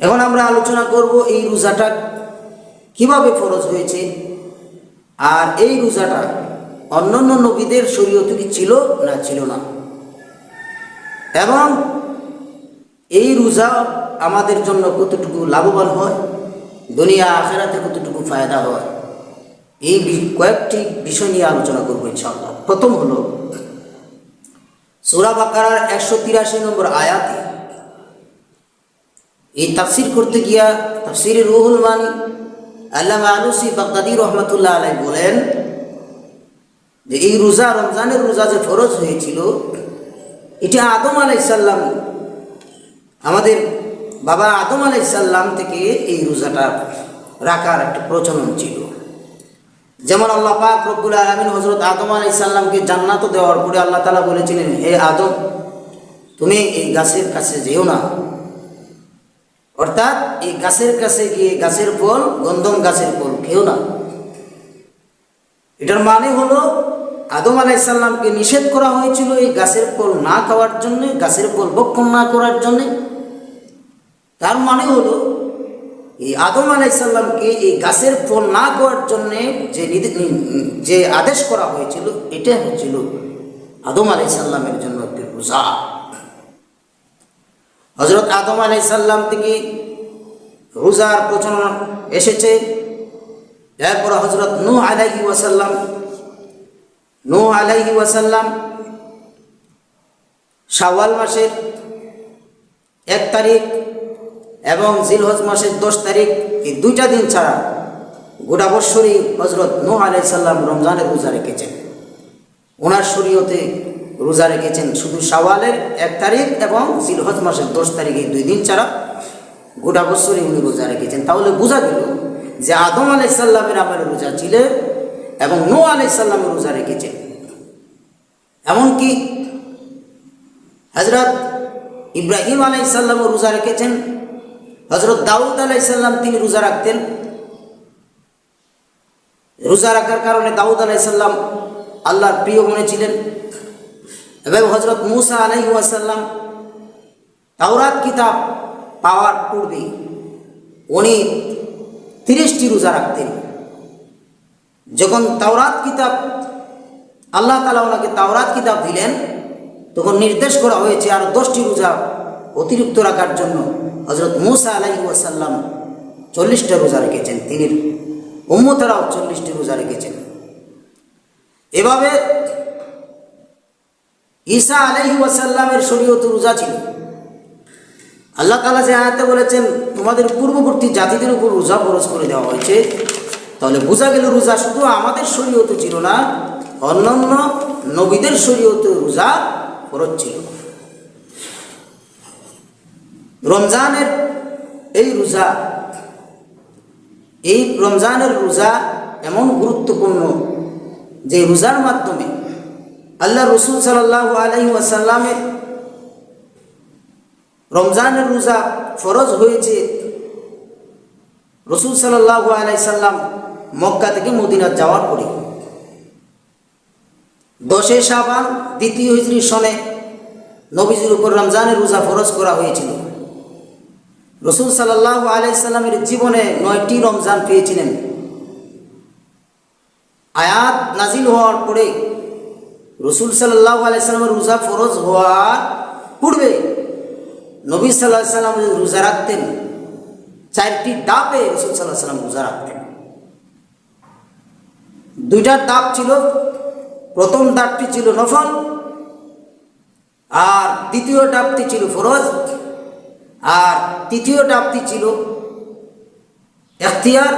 এখন আমরা আলোচনা করব এই রোজাটা কীভাবে ফরজ হয়েছে আর এই রোজাটা অন্যান্য নবীদের শরীয়তে কি ছিল না ছিল না। এবং এই রোজা আমাদের জন্য কতটুকু লাভবান হয়, দুনিয়া আখেরাতে কতটুকু ফায়দা হয়, এই কয়েকটি বিষয় নিয়ে আলোচনা করব ইনশাআল্লাহ। প্রথম হলো, সুরা বাকারার একশো তিরাশি নম্বর আয়াতে এই তাফসির করতে গিয়া তাফসির রুহুল মানি আল্লাহ আলুসি বাগদাদি রহমতুল্লাহ আলাই বলেন যে এই রোজা, রমজানের রোজা যে ফরজ হয়েছিল, এটা আদম আলাইসাল্লাম আমাদের বাবা আদম আলাইসাল্লাম থেকে এই রোজাটা রাখার একটা প্রচলন ছিল। যেমন আল্লাহ পাক রব্বুল আলমিন হজরত আদম আলাইসাল্লামকে জান্নাত দেওয়ার পরে আল্লাহ তালা বলেছিলেন, হে আদম, তুমি এই গাছের কাছে যেও না। অর্থাৎ এই গাছের কাছে গিয়ে গাছের ফল, গন্ধম গাছের ফল খেও না। এটার মানে হলো, আদম আলাইসাল্লামকে নিষেধ করা হয়েছিল এই গাছের ফল না খাওয়ার জন্য, গাছের ফল ভক্ষণ না করার জন্য। তার মানে হলো, এই আদম আলাইসাল্লামকে এই গাছের ফল না খাওয়ার জন্য যে যে আদেশ করা হয়েছিল, এটা হচ্ছিল আদম আলাইসাল্লামের জন্য একটি রোজা। হজরত আদম আলাইসাল্লাম থেকে রোজার প্রচলন এসেছে। এরপর হজরত নু আলাইহি ওয়াসাল্লাম নু আলাইহি ওয়াসাল্লাম শাওয়াল মাসের এক তারিখ এবং জিলহজ মাসের দশ তারিখ এই দুইটা দিন ছাড়া গোটা বৎসরই হজরত নূ আলাইসাল্লাম রমজানের রোজা রেখেছেন। ওনার শরীয়তে রোজা রেখেছেন শুধু শাওয়ালের এক তারিখ এবং জিলহজ মাসের দশ তারিখ এই দুই দিন ছাড়া। গোটা বছরই উনি রোজা রেখেছেন। তাহলে বোঝা গেল যে আদম আলাইসাল্লামের আমার রোজা ছিলেন এবং নো আলাইসাল্লামের রোজা রেখেছেন। এমনকি হজরত ইব্রাহিম আলাইসাল্লামও রোজা রেখেছেন হজরত দাউদ আলাইসাল্লাম তিনি রোজা রাখতেন। রোজা রাখার কারণে দাউদ আলাইসাল্লাম আল্লাহর প্রিয় মনে ছিলেন এবং হজরত মুসা আলাইহি ওয়াসাল্লাম তাওরাত কিতাব পাওয়ার পূর্বে উনি তিরিশটি রোজা রাখতেন। যখন তাওরাত কিতাব, আল্লাহ তালা ওনাকে তাওরাত কিতাব দিলেন, তখন নির্দেশ করা হয়েছে আর দশটি রোজা অতিরিক্ত রাখার জন্য। হজরত মুসা আলাইহি ওয়াসাল্লাম চল্লিশটা রোজা রেখেছেন তিনি উম্মতারাও চল্লিশটি রোজা রেখেছেন। এভাবে ঈসা আলাইহি ওয়াসাল্লামের শরীয়ত রোজা ছিল। আল্লাহ তালা যে আয়াতে বলেছেন, তোমাদের পূর্ববর্তী জাতিদের উপর রোজা ফরজ করে দেওয়া হয়েছে। তাহলে বোঝা গেল রোজা শুধু আমাদের শরীয়তে ছিল না, অন্যান্য নবীদের শরীয়তে রোজা ফরজ ছিল। রমজানের এই রোজা, এই রমজানের রোজা এমন গুরুত্বপূর্ণ যে রোজার মাধ্যমে আল্লাহ রসুল সাল্লাহ আলহি ওয়াসাল্লামের রমজানের রোজা ফরজ হয়েছে। রসুল সাল্লাহ আলাই সাল্লাম মক্কা থেকে মদিনা যাওয়ার পরে। দশে সাবান দ্বিতীয় হিজড়ি সনে নবীজির উপর রমজানের রোজা ফরজ করা হয়েছিল। রসুল সাল্লাহ আলাইসাল্লামের জীবনে নয়টি রমজান পেয়েছিলেন। আয়াত নাজিল হওয়ার পরে রসুল সাল্লাহ আলাইসাল্লামের রোজা ফরজ হওয়ার পূর্বে নবী সাল্লাহ সাল্লাম রোজা রাখতেন। চারটি ডাবে রসুল সাল্লাহ সাল্লাম রোজা রাখতেন। দুইটা ডাব ছিল, প্রথম ডাবটি ছিল নফল, আর দ্বিতীয় ডাবটি ছিল ফরজ, আর তৃতীয় ডাবটি ছিল এখতিয়ার,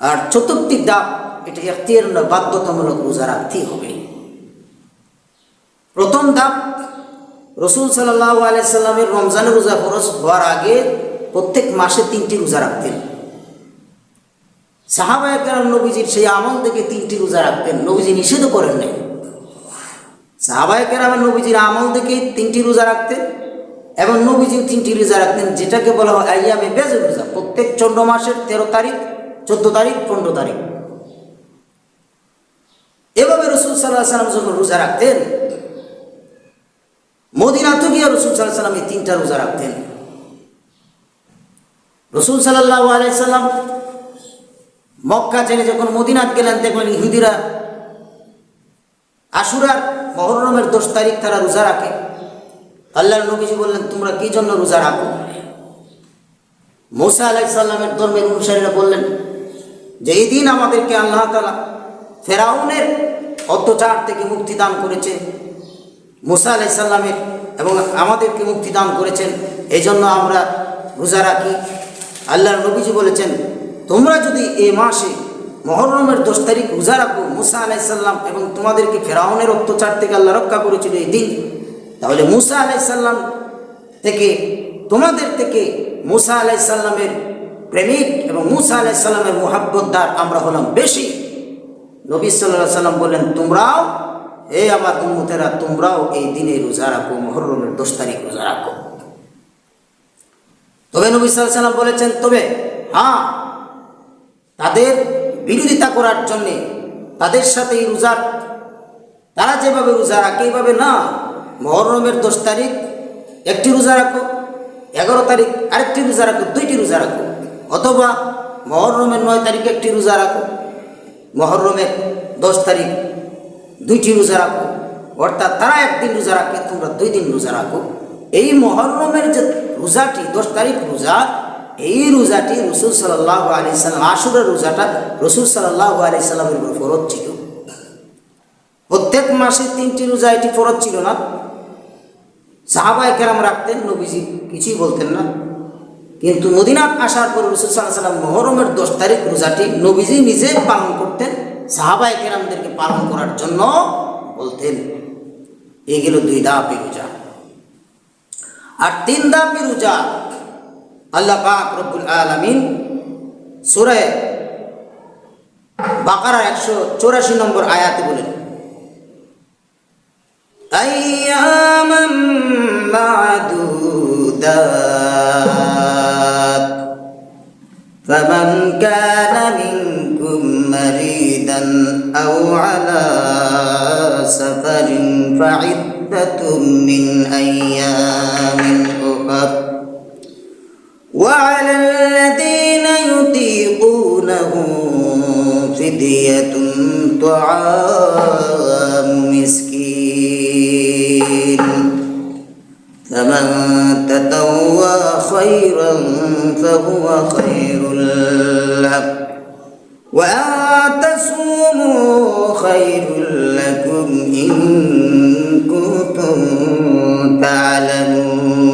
আর চতুর্থী ডাব এটা এখতিয়ার বাধ্যতামূলক রোজা রাখতেই হবে। প্রথম ডাব রসুল সাল্লাহ আলাইসাল্লামের রমজানের রোজা ফরজ হওয়ার আগে প্রত্যেক মাসে তিনটি রোজা রাখতেন। সাহাবায় নবীজির সেই আমল থেকে তিনটি রোজা রাখতেন। নবীজি নিষেধ করেন নাই। সাহাবায় নবীজির আমল থেকে তিনটি রোজা রাখতেন এবং নবীজিও তিনটি রোজা রাখতেন, যেটাকে বলা হয় আইয়ামে বেজের রোজা। প্রত্যেক চন্দ্র মাসের তেরো তারিখ, চোদ্দ তারিখ, পনেরো তারিখ। এভাবে রসুল সাল্লাহ সাল্লাম যখন রোজা রাখতেন মদিনা তো গিয়ে রসুল সাল্লাহ সাল্লাম এই তিনটা রোজা রাখতেন। রসুল সাল্লাহ আলাইসাল্লাম মক্কা ছেড়ে যখন মদিনাত গেলেন, দেখলেন ইহুদিরা আশুরার মহরমের দশ তারিখ তারা রোজা রাখে। আল্লাহর নবীজি বললেন, তোমরা কি জন্য রোজা রাখো? মোসা আলাই সাল্লামের ধর্মের অনুসারীরা বললেন, যে এই দিন আমাদেরকে আল্লাহ তালা ফেরাউনের অত্যাচার থেকে মুক্তি দান করেছে। মুসা আলাই সাল্লামের এবং আমাদেরকে মুক্তি দান করেছেন। এই জন্য আমরা রোজা রাখি। আল্লাহর নবীজি বলেছেন, তোমরা যদি এ মাসে মহরমের দশ তারিখ রোজা রাখো মুসা আলাইসাল্লাম এবং তোমাদেরকে ফেরাউনের অত্যাচার থেকে আল্লাহ রক্ষা করেছিল এই দিন, তাহলে মুসা আলাইসাল্লাম থেকে, তোমাদের থেকে মুসা আলাইসাল্লামের প্রেমিক এবং মুসা আলাইসাল্লামের মোহাব্বতদার আমরা হলাম বেশি। নবী সাল্লাহ সাল্লাম বললেন, তোমরাও হে আমার উন্মতেরা তোমরাও এই দিনে রোজা রাখো, মহরমের দশ তারিখ রোজা রাখো। তবে নবী সাল্লাম বলেছেন, তবে হ্যাঁ তাদের বিরোধিতা করার জন্যে তাদের সাথে এই রোজার তারা যেভাবে রোজা রাখে, এইভাবে না, মহরমের দশ তারিখ একটি রোজা রাখো, এগারো তারিখ আরেকটি রোজা রাখো, দুইটি রোজা রাখো, অথবা মহরমের নয় তারিখে একটি রোজা রাখো। মহরমের দশ তারিখ দুইটি রোজা রাখো। অর্থাৎ তারা একদিন রোজা রাখে, তোমরা দুই দিন রোজা রাখো। এই মহরমের যে রোজাটি, দশ তারিখ রোজা, এই রোজাটি রসুল সাল্লাহ আলি সাল্লাম, আশুরের রোজাটা রসুল সাল্লাহ আলি সাল্লামের উপর ফরজ ছিল। প্রত্যেক মাসে তিনটি রোজা এটি ফরজ ছিল না। সাহাবাই কেরাম রাখতেন, নবীজি কিছুই বলতেন না। কিন্তু মদিনাত আসার পর রসুল সাল্লাহ সাল্লাম মহরমের দশ তারিখ রোজাটি নবীজি নিজে পালন করতেন। সাহাবাই কেরামদেরকে পালন করার জন্য বলতেন এগুলো দুই ধাপি রোজা আর তিন ধাপি রোজা আল্লাহ পাক রব্বুল আলমিন সুরে বাকারা একশো চৌরাশি নম্বর আয়াতে বলেন أياما معدودات فمن كان منكم مريضا أو على سفر فعدة من أيام أخر. وعلى الذين يطيقونه فدية طعام مسكين. فمن تطوى خيرا فهو خير له. وأن تصوموا خير لكم إن كنتم تعلمون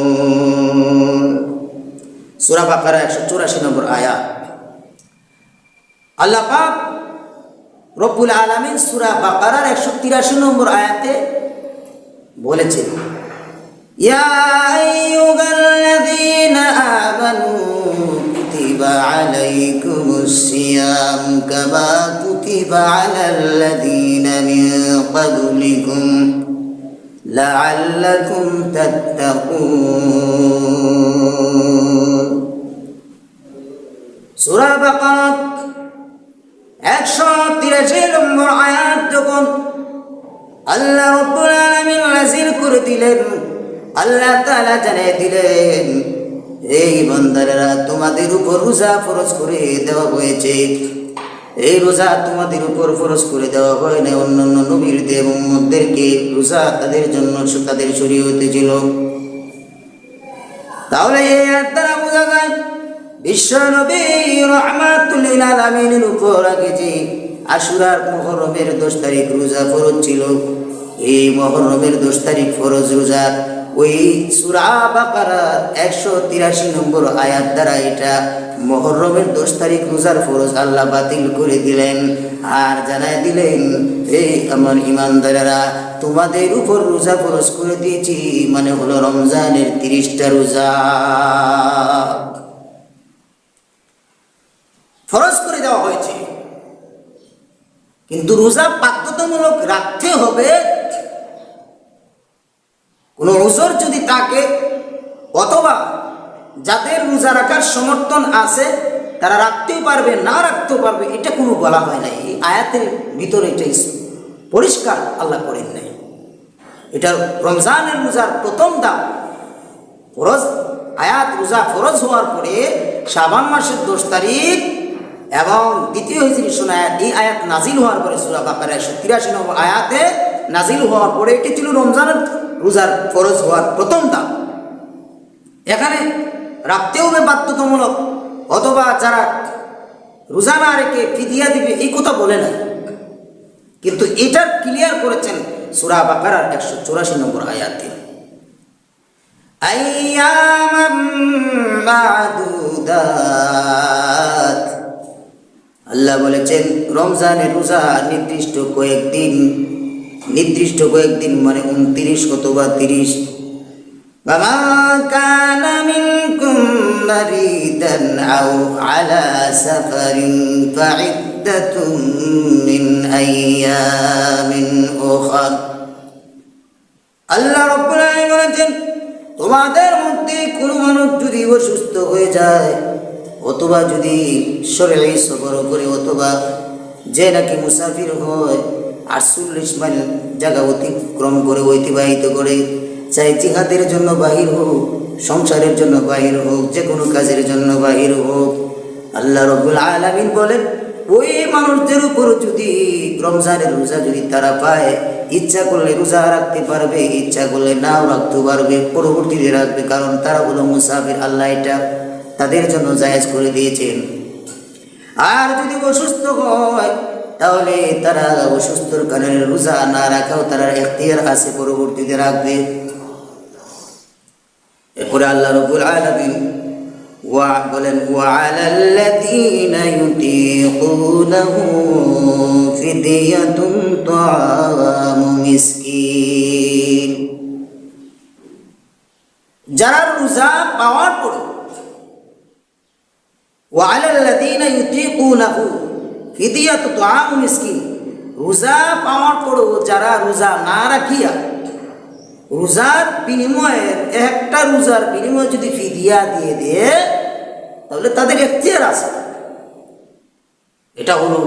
সুরা বাকারা একশো চুরাশি নম্বর আয়া আল্লাহ পাক রব্বুল আলমিন সুরা বাকারার একশো তিরাশি নম্বর আয়াতে বলেছেন يا أيها الذين آمنوا كتب عليكم الصيام كما كتب على الذين من قبلكم لعلكم تتقون সূরা বাকারা একশো তিরাশি নম্বর আয়াত যখন আল্লাহ রব্বুল আলামিন নাযিল করে দিলেন আল্লাহ তাআলা জানিয়ে দিলেন এই বান্দারেরা তোমাদের উপর রোজা ফরজ করে দেওয়া হয়েছে। এই রোজা তোমাদের উপর ফরজ করে দেওয়া হয় না অন্যান্য নবীরদের এবং মধ্যেরকে রোজা তাদের জন্য তাদের শরীয়তে ছিল। তাহলে এই দ্বারা বোঝা যায়, বিশ্ব নবী রহমাতুল আলমিনের উপর আগে যে আশুরার মহরমের দশ তারিখ রোজা ফরজ ছিল। এই মহরমের দশ তারিখ ফরজ রোজা ওই সুরা বাকারার একশো তিরাশি নম্বর আয়াত দ্বারা এটা মহরমের দশ তারিখ রোজার ফরজ আল্লাহ বাতিল করে দিলেন আর জানাই দিলেন এই আমার ইমানদারেরা তোমাদের উপর রোজা ফরজ করে দিয়েছি মানে হলো রমজানের তিরিশটা রোজা। ফরজ করে দেওয়া হয়েছে। কিন্তু রোজা বাধ্যতামূলক রাখতে হবে কোনো ওজোর যদি থাকে, অথবা যাদের রোজা রাখার সমর্থন আছে, তারা রাখতেও পারবে, না রাখতেও পারবে, এটা কোনো বলা হয় নাই এই আয়াতের ভিতরে এটাই পরিষ্কার আল্লাহ করেন নাই। এটা রমজানের রোজার প্রথম দাম ফরজ আয়াত রোজা ফরজ হওয়ার পরে শাবান মাসের দশ তারিখ এবং দ্বিতীয় হিজরি শোনা এই আয়াত নাজিল হওয়ার পরে সুরা বাকার একশো তিরাশি নম্বর আয়াতে নাজিল হওয়ার পরে এটি ছিল রমজানের রোজার ফরজ হওয়ার প্রথম দাম। এখানে রাখতে হবে বাধ্যতামূলক, অথবা যারা রোজা না রেখে ফিদিয়া দিবে, এই কথা বলে নাই। কিন্তু এটা ক্লিয়ার করেছেন সুরা বাকারার একশো চুরাশি নম্বর আয়াতে। আল্লাহ বলেছেন রমজানের রোজা নির্দিষ্ট কয়েকদিন নির্দিষ্ট কয়েকদিন মানে উনত্রিশ অথবা তিরিশ ومن كان منكم مريضا أو على سفر فعدة من أيام أخر আল্লাহ রব্বুল আলামিন বলেছেন তোমাদের মধ্যে কোনো মানুষ যদি অসুস্থ হয়ে যায় অথবা যদি শরীরে সফর করে অথবা যে নাকি মুসাফির হয় আটচল্লিশ মাইল জায়গা অতিক্রম করে, অতিবাহিত করে। চাই জিহাদের জন্য বাহির হোক, সংসারের জন্য বাহির হোক যে কোনো কাজের জন্য বাহির হোক। আল্লাহ রব্বুল আলামিন বলেন, ওই মানুষদের উপর যদি রমজানের রোজা যদি তারা পায়, ইচ্ছা করলে রোজা রাখতে পারবে, ইচ্ছা করলে নাও রাখতে পারবে, পরবর্তীতে রাখবে, কারণ তারা হলো মুসাফির, আল্লাহ এটা তাদের জন্য জায়েজ করে দিয়েছেন। আর যদি অসুস্থ হয় তাহলে তারা অসুস্থর কারণে রোজা না রাখাও তারা এখতিয়ার আছে, পরবর্তীতে রাখবে। এরপরে আল্লাহ রবুল আলমিন বলেন ওয়ালাল্লাযীনা ইউতীকুনাহু ফিদিয়াতুন তাআমু মিসকিন। যারা রোজা পাওয়ার পর পরে ওয়ালাল্লাযীনা ইউতীকুনাহু ফিদিয়া তো আমুন মিসকিন। রোজা পাওয়ার পরও যারা রোজা না রাখিয়া, রোজার বিনিময়ে একটা রোজার বিনিময়ে যদি ফিদিয়া দিয়ে দেয়, তাহলে তাদের এখতিয়ার আছে। এটা হলো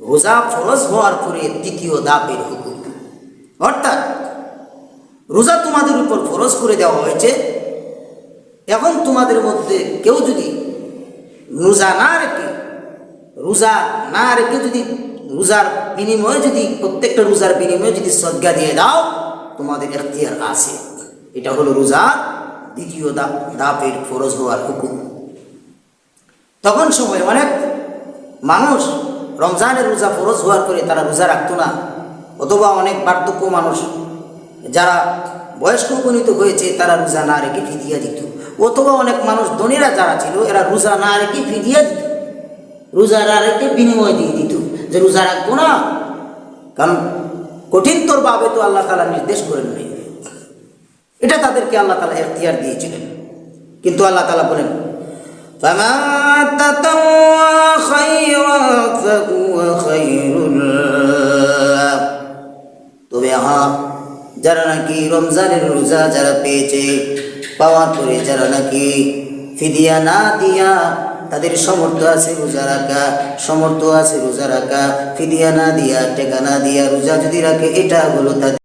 রোজা ফরজ হওয়ার পরে দ্বিতীয় দাপের হুকুম। অর্থাৎ, রোজা তোমাদের উপর ফরজ করে দেওয়া হয়েছে। এখন তোমাদের মধ্যে কেউ যদি রোজা না রেখে রোজা না রেখে যদি রোজার বিনিময়ে যদি প্রত্যেকটা রোজার বিনিময়ে যদি সজ্ঞা দিয়ে দাও, তোমাদের এখতিয়ার আছে। এটা হলো রোজা দ্বিতীয় দাপ দাপের ফরজ হওয়ার হুকুম। তখন সময় অনেক মানুষ রমজানের রোজা ফরজ হওয়ার পরে তারা রোজা রাখতো না। অথবা অনেক বার্ধক্য মানুষ যারা বয়স্ক উপনীত হয়েছে, তারা রোজা না রেখে ফিদিয়া দিত। অথবা অনেক মানুষ ধনীরা যারা ছিল, এরা রোজা না রেখে ফিদিয়া দিত। রোজার আরেকটি বিনিময় দিয়ে দিত। যে রোজা রাখব না, কারণ কঠিনতর ভাবে তো আল্লাহ তালা নির্দেশ করেন নাই। এটা তাদেরকে আল্লাহ তালা এখতিয়ার দিয়েছিলেন। কিন্তু আল্লাহ তালা বলেন তবে হা যারা নাকি রমজানের রোজা যারা পেয়েছে, পাওয়ার পরে যারা নাকি ফিদিয়া না দিয়া তাদের সমর্থ আছে, রোজা রাখা, সমর্থ আছে, রোজা রাখা। ফিদিয়া না দিয়া, টেকা না দিয়া, রোজা যদি রাখে, এটা হলো তাদের